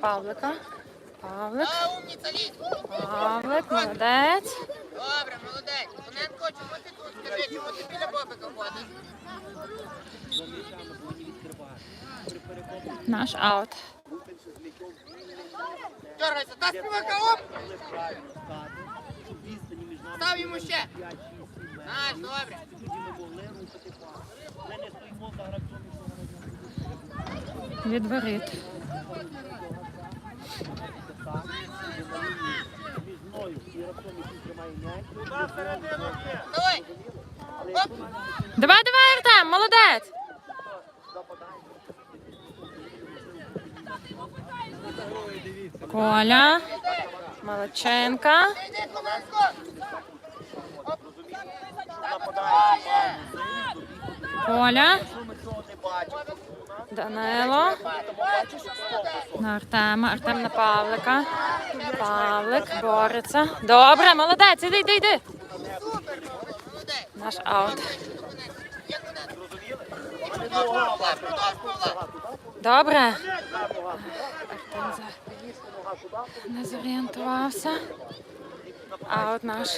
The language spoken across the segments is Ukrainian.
Павлика. Павлик. Павлик, молодець. Добре, молодець. Соненко, чому ти тут? Скажи, чому ти біля бобика ходиш? Наш аут. Дергайся, та співака, оп! Став йому ще. Наш, добре. Від воріт. Давай. Оп! Давай, давай, Артем, молодець. Коля. Молодченка. Коля. Данило. На Артема. Артем на Павлика. Павлик бореться. Добре, молодець. Іди, йди, йди. Наш аут. Добре. Артем не зорієнтувався. Аут наш.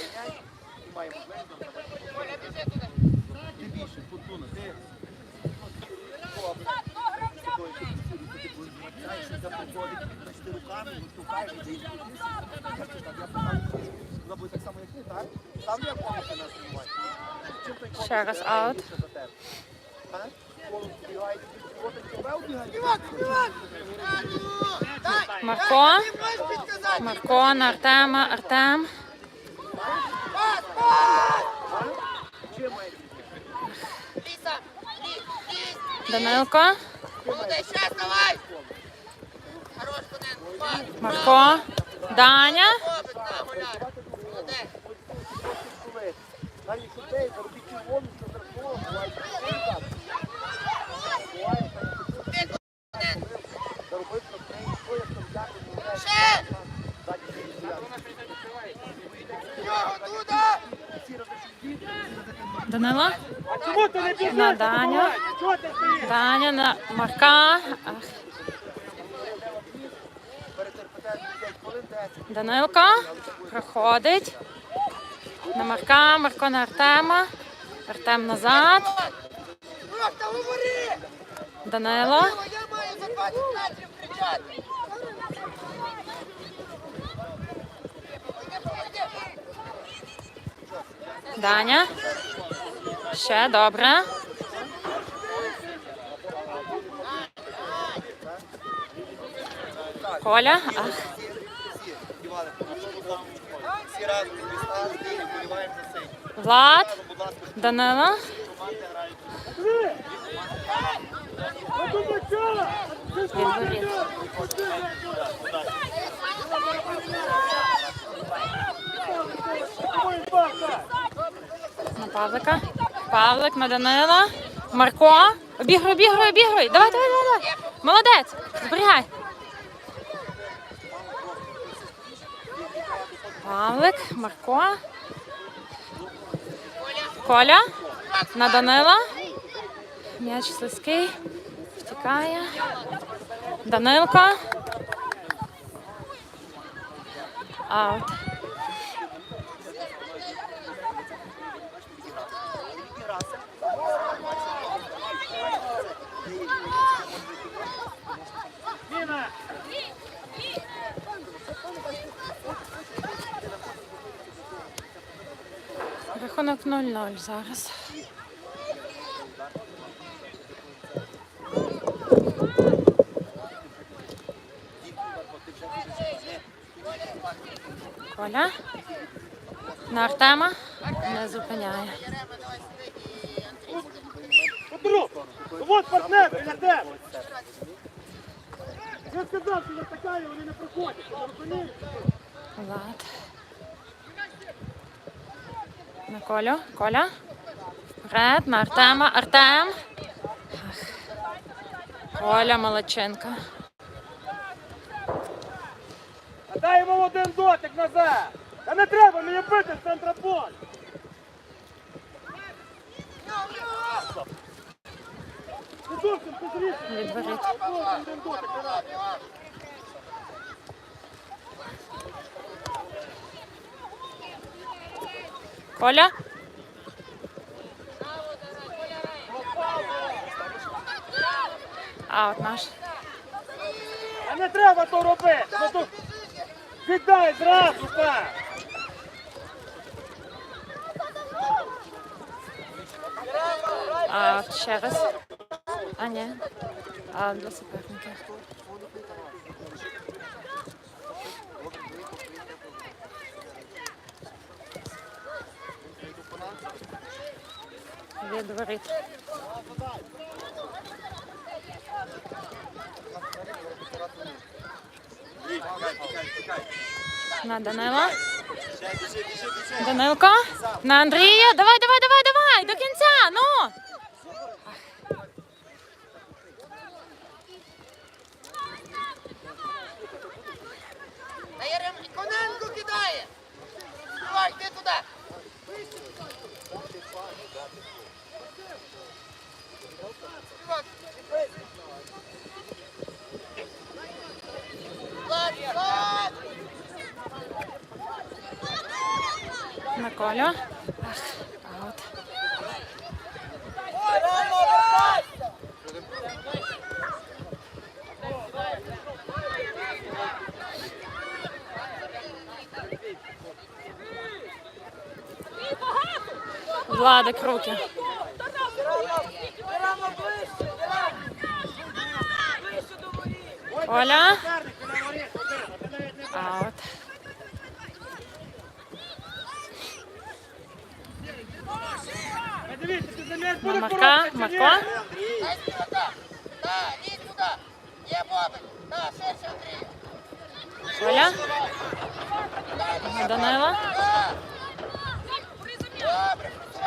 Ще раз аут. Співак, співак. Дай, Марко. ти. Марко Артема. Артем. Данилко. Ти, Коненко. Ще. Його туди. Данило. Чому ти не біжиш? На Даня на Марка. Ах. Данилко проходить. На Марка, Марко на Артема. Артем назад. Рок, та говори. Данило. Диво, Я маю за 20 метрів кричати. Даня. Ще добре. Коля. Ах. Всі разом весна, і вболіваємо за цей. Влад. Будь ласка, Данило. команди грають. А тут до чого? Ти що Він ти воріт. Ой, бака! На Павлика. Павлик на Данила. Марко. Обігруй, обігруй, обігруй. Давай, давай, давай. давай. Молодець. Зберігай. Павлик, Марко. Коля. На Данила. М'яч слизький. Втікає. Данилко. Аут. Міна! Рахунок 0-0 зараз. Коля. На Артема не зупиняє. Вот партнер біля! Я сказав, що затикає, вони не проходять. Влад. На Колю. Коля. Вперед, на Артема. Артем. Коля Молодченка. А дай йому один дотик назад! Та не треба мені бити з центра поля! Ти зовсім ти зріс! Від воріт. Один дотик, не треба. Коля. Аут наш. А не треба то робити. Ну. Віддай зразу так. Аут ще раз. А, ні. Аут для суперника. Від воріт. На Данила. Данилко. На Андрія. Давай, давай, давай, давай. До кінця. Ну. Давай, йди туди! На Колю. Ах, Аут. Владик руки. Оля. Аут. На Марка. Марко. Оля. На Данила.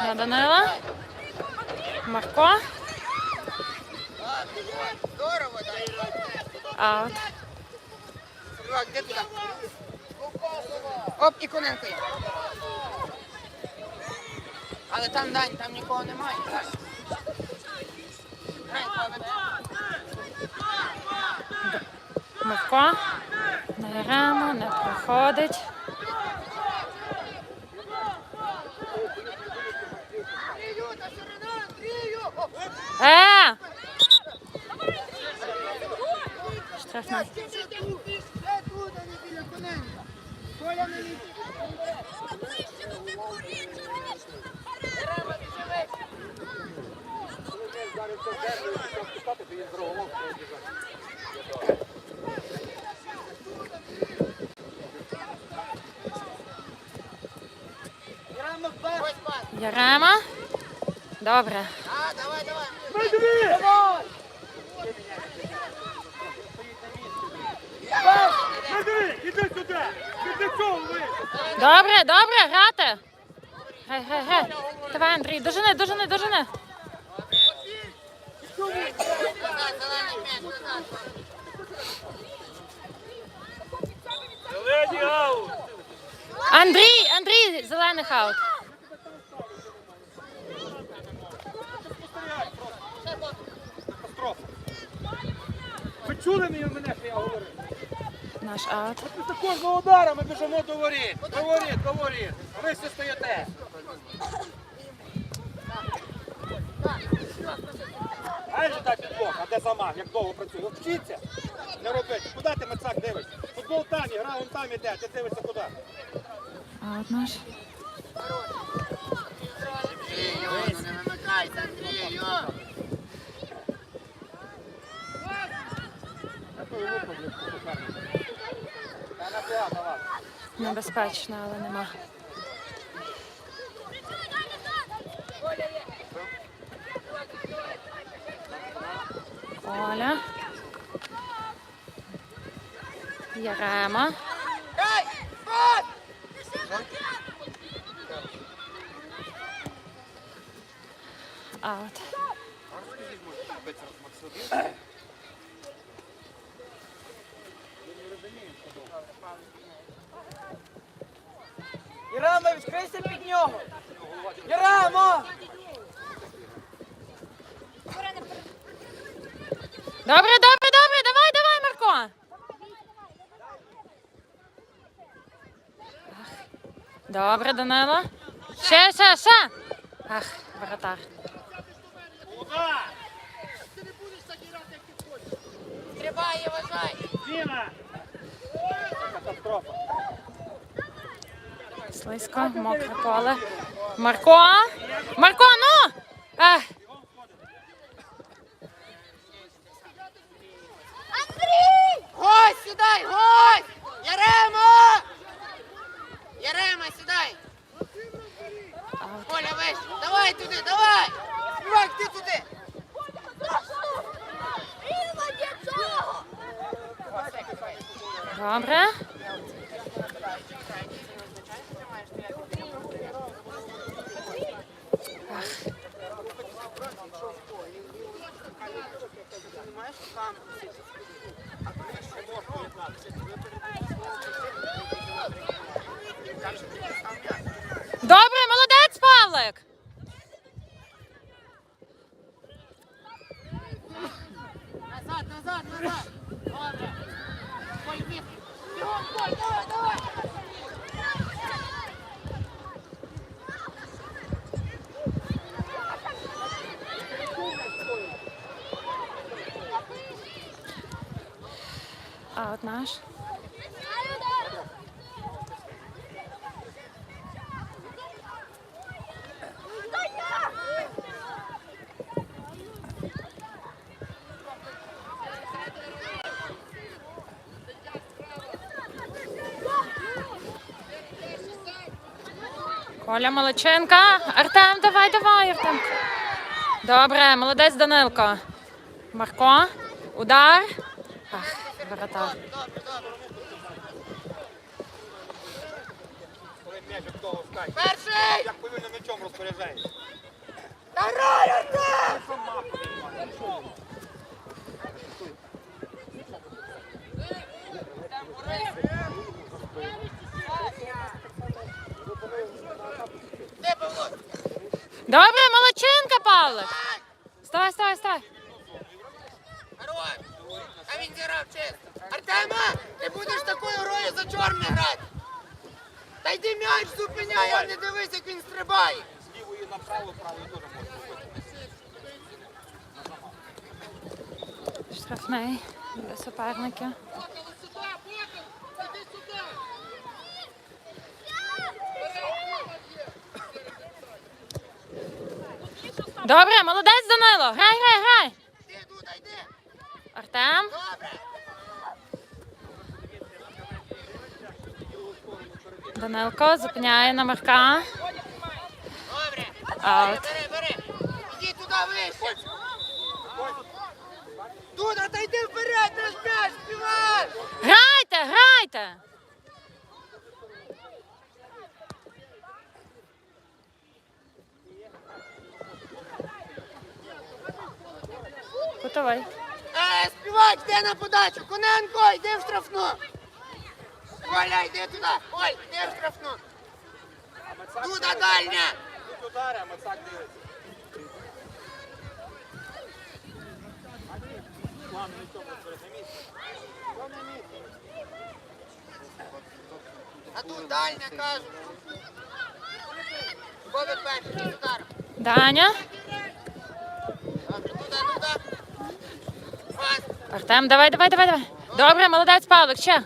На Данила. Марко. Здорово, да. Де туди? Оп, і Коненко є. Але там Дань, там нікого немає. Так. Марко. На Ярему. Не проходить. Е! Штрафний. Ще тут, ще тут, а не біля Коненка. Коля на лінії. Треба біжи Ось пас. Ярема. Добре. А, давай, давай. Не дивись! Не дивись! Іди сюди! Чого ви? Добре, добре, грати. Гей, гей, гей. Давай, Андрій, дожени. Назад, зелений. Зелені аут! Андрій, Андрій, зелений хаут. Катастрофа. Ви чули мене, мене, що я говорив? Наш аут. Після кожного удара ми біжимо до воріт. До воріт, до воріт. А ви всі стоїте. Знаєш, так підбок, а де замах, як довго працює. От Вчіться, не робити. Куди ти Мацак дивишся? Футбол там, гра вон там іде, ти дивишся куди. Аут наш. Андрію, ну не вимикайся, Андрію. Та на п'ята вас. Небезпечно, але нема. Оля. Ярема. Аут. Ірамо, відкрийся під нього! Ірамо! Добре, добре, добре, давай, давай, Марко. Добре, Данило. Ще, ще, ще. Ах, воротар. Стрибай і вважай. Діна! Слизько, мокре поле. Марко! Марко, ну! Ех, Гось, сідай, гось! Ярема! Ярема, сідай! Коля, вище! Давай туди, давай! Співак, ти туди! Добре. Добре, молодець, Павлик! Назад, назад, назад! Добре! Коль, біг! Бігом, Коль, давай, давай! От наш. Коля Молоченка. Артем, давай, давай, Артем. Добре, молодець Данилко. Марко. Удар. Ах, воротар. Як. Перший! Як повільно м'ячом розпоряджається. Добре, молодчинка, Павлик. Вставай, вставай, вставай. А він зіграв чисто. Артема, ти будеш такою грою за чорне грати. Та йди м'яч зупиняй, а не дивись, як він стрибає. З лівої направо, правою теж можна. Штрафний для суперників. Добре, молодець Данило. Грай, грай, грай. Артем. Данилко зупиняє на Марка. Добре. Аут. Іди туди вище. Дуда, та йди вперед, наш м'яч, співай. Грайте, грайте. Готовий. Е, співак, йди на подачу. Коненко, йди в штрафну. Коля, йди туди. Оль, йди в штрафну. Дуда, дальня. Тут удари, а Мацак дивиться. А тут дальня, кажу. Бобик з ударом. Даня. Туди, туди. Артем, давай, давай, давай, давай. Добре, молодець Павлик, ще.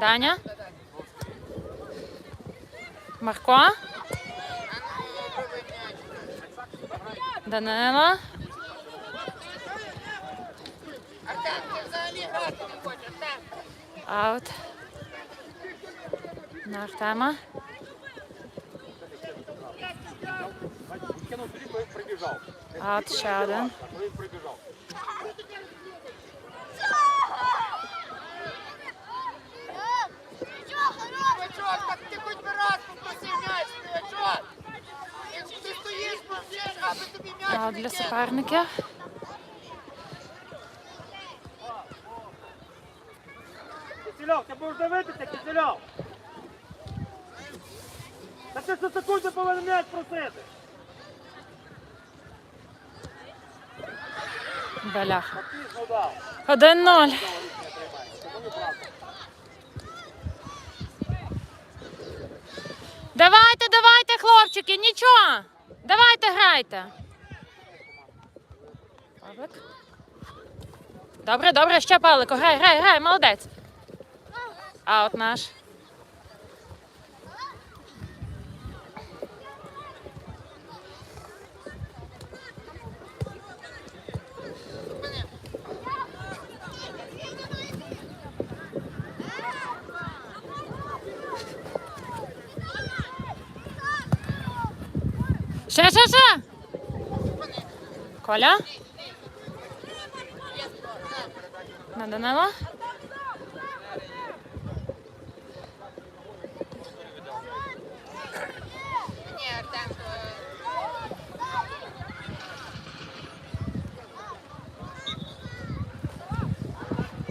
Даня. Марко. А пробуй м'яч. Данило. Артем, ти взагалі грати не хочеш, Аут. На Артема. Аут ще один. Так для суперників. Кисельов, ти будеш дивитися, Кисельов? Та ти за секунду повинен м'яч просити. Беляха. Пізно дав. 1-0. Давайте, давайте, хлопчики, нічого. Давайте грайте. Павлик. Добре, добре, ще Павлико, грай, грай, грай, молодець. А от наш. Ще, ще, ще. Коля. На Данила.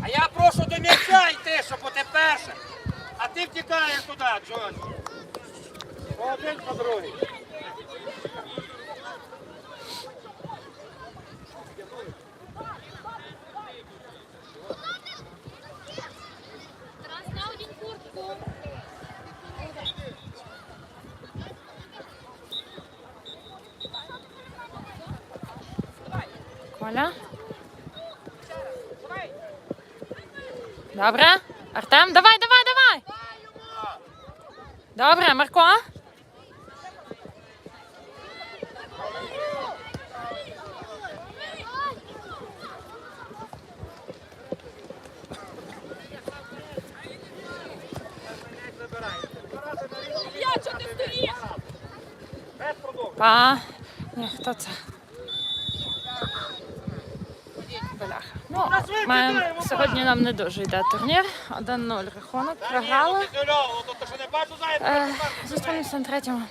А я прошу до м'яча йти, щоб бути першим. А ти втікаєш туди, Джон. Один, по другий. Коля. Добре. Артем, давай, давай, давай. Добре, Марко. Па. Ні, хто це? Бляха. Ну, маємо, сьогодні нам не дуже йде турнір. 1-0 рахунок. Програли. Е, Зустрінемося на третьому.